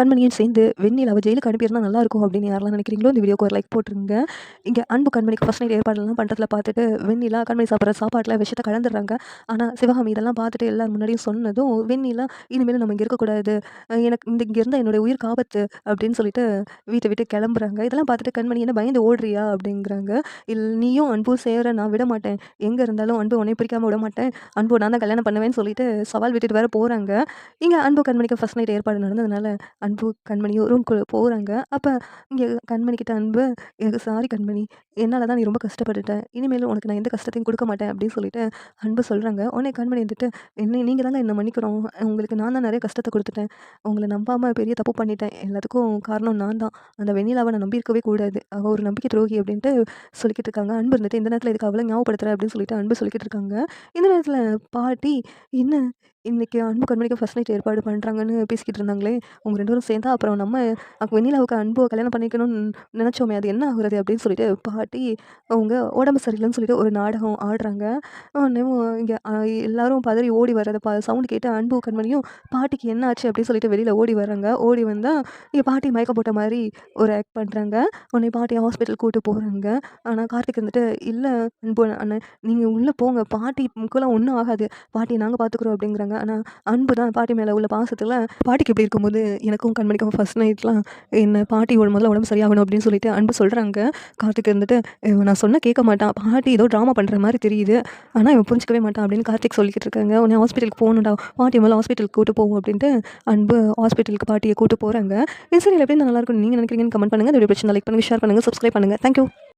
கண்மணியும் சேர்ந்து வெண்ணிலாவை ஜெயிலுக்கு அனுப்பியிருந்தா நல்லா இருக்கும் அப்படின்னு யாரெல்லாம் நினைக்கிறீங்களோ இந்த வீடியோக்கு ஒரு லைக் போட்டுருங்க. இங்கே அன்பு கண்மணிக்கு ஃபர்ஸ்ட் நைட் ஏற்பாடுலாம் பண்ணுறதுல பார்த்துட்டு வெண்ணிலா கண்மணி சாப்பிட்ற சாப்பாட்டில் விஷயத்தை கலந்துடுறாங்க. ஆனால் சிவகாமி இதெல்லாம் பார்த்துட்டு எல்லாரும் முன்னாடியும் சொன்னதும் வெண்ணிலா இனிமேல் நம்ம இங்கே இருக்கக்கூடாது. எனக்கு இந்த இங்கே இருந்தால் என்னுடைய உயிர் காபத்து அப்படின்னு சொல்லிட்டு வீட்டை விட்டு கிளம்புறாங்க. இதெல்லாம் பார்த்துட்டு கண்மணி என்ன பயந்து ஓடுறியா அப்படிங்கிறாங்க. இல் நீயும் அன்பும் சேர நான் விட மாட்டேன். எங்கே இருந்தாலும் அன்பு உன்னை பிடிக்காமல் விட மாட்டேன். அன்பு நான் தான் கல்யாணம் பண்ணுவேன்னு சொல்லிட்டு சவால் விட்டுட்டு வேறு போகிறாங்க இங்கே அன்பு கண்மணிக்கு ஃபஸ்ட் நைட் ஏற்பாடு நடந்ததுனால அன்பு கண்மணியும் ரூம்குள்ளே போகிறாங்க அப்போ இங்கே கண்மணி கிட்ட அன்பு எனக்கு சாரி கண்மணி என்னால் தான் நீ ரொம்ப கஷ்டப்பட்டுட்டேன் இனிமேலும் உனக்கு நான் எந்த கஷ்டத்தையும் கொடுக்க மாட்டேன் அப்படின்னு சொல்லிட்டு அன்பு சொல்கிறாங்க உடனே கண்மணி வந்துட்டு என்ன நீங்கள் தாங்க என்ன மன்னிக்கிறோம் உங்களுக்கு நான் தான் நிறைய கஷ்டத்தை கொடுத்துட்டேன். உங்களை நம்பாமல் பெரிய தப்பு பண்ணிட்டேன். எல்லாத்துக்கும் காரணம் நான் தான். அந்த வெண்ணிலாவை நான் நம்பியிருக்கவே கூடாது. அவள் ஒரு நம்பிக்கை துரோகி அப்படின்ட்டு சொல்லிக்கிட்டு இருக்காங்க. அன்பு இருந்துட்டு இந்த நேரத்தில் இதுக்கு அவளை ஞாபகப்படுத்துற? அப்படின்னு சொல்லிட்டு அன்பு சொல்லிக்கிட்டு இருக்காங்க. இந்த நேரத்தில் பாட்டி என்ன? இன்றைக்கி அன்பு கண்மணிக்கு ஃபஸ்ட் நைட் ஏற்பாடு பண்ணுறாங்கன்னு பேசிக்கிட்டு இருந்தாங்களே. அவங்க ரெண்டு பேரும் சேர்ந்தா அப்புறம் நம்ம வெண்ணிலாவுக்கு அன்பு கல்யாணம் பண்ணிக்கணும்னு நினச்சோமே அது என்ன ஆகுறது அப்படின்னு சொல்லிட்டு பாட்டி அவங்க உடம்பு சரியில்லைன்னு சொல்லிட்டு ஒரு நாடகம் ஆடுறாங்க. இங்கே எல்லாரும் பதறி ஓடி வர்றதை பா சவுண்டு கேட்டு அன்பு கண்மணியும் பாட்டிக்கு என்ன ஆச்சு அப்படின்னு சொல்லிட்டு வெளியில் ஓடி வர்றாங்க. ஓடி வந்தால் இங்கே பாட்டி மயக்கம் போட்ட மாதிரி ஒரு ஆக்ட் பண்ணுறாங்க உடனே பாட்டி ஹாஸ்பிட்டல் கூட்டு போகிறாங்க ஆனால் கார்த்திக் வந்துட்டு இல்லை அன்பு அண்ணன் நீங்கள் உள்ளே போங்க. பாட்டி முக்கெல்லாம் ஒன்றும் ஆகாது. பாட்டியை நாங்கள் பார்த்துக்குறோம் அப்படிங்கிறாங்க. ஆனால் அன்பு தான் பாட்டி மேலே உள்ள பாசத்தில் பாட்டிக்கு எப்படி இருக்கும்போது எனக்கும் கண்மணிக்கும் ஃபர்ஸ்ட் நைட்லாம் என்ன பாட்டி ஒரு முதல்ல உடம்பு சரியாகணும் அப்படின்னு சொல்லிட்டு அன்பு சொல்கிறாங்க கார்த்திக் இருந்துட்டு நான் சொன்னால் கேட்க மாட்டான். பாட்டி ஏதோ ட்ராமா பண்ணுற மாதிரி தெரியுது. ஆனால் இவன் புரிஞ்சிக்கவே மாட்டான். அப்படின்னு கார்த்திக் சொல்லிக்கிட்டு இருக்காங்க. உடனே ஹாஸ்பிட்டலுக்கு போகணும்டா. பாட்டி முதல்ல ஹாஸ்பிட்டலுக்கு கூட்டு போவோம். அப்படின்ட்டு அன்பு ஹாஸ்பிட்டலுக்கு பாட்டியை கூட்டு போகிறாங்க இந்த சரி எப்படி நல்லா இருக்கும் நீங்கள் நினைக்கிறீங்கன்னு கமெண்ட் பண்ணுங்கள் இந்த வீடியோ பிரச்சனை லைக் பண்ணுங்கள் ஷேர் பண்ணுங்கள் சப்ஸ்கிரைப் பண்ணுங்கள் தேங்க்யூ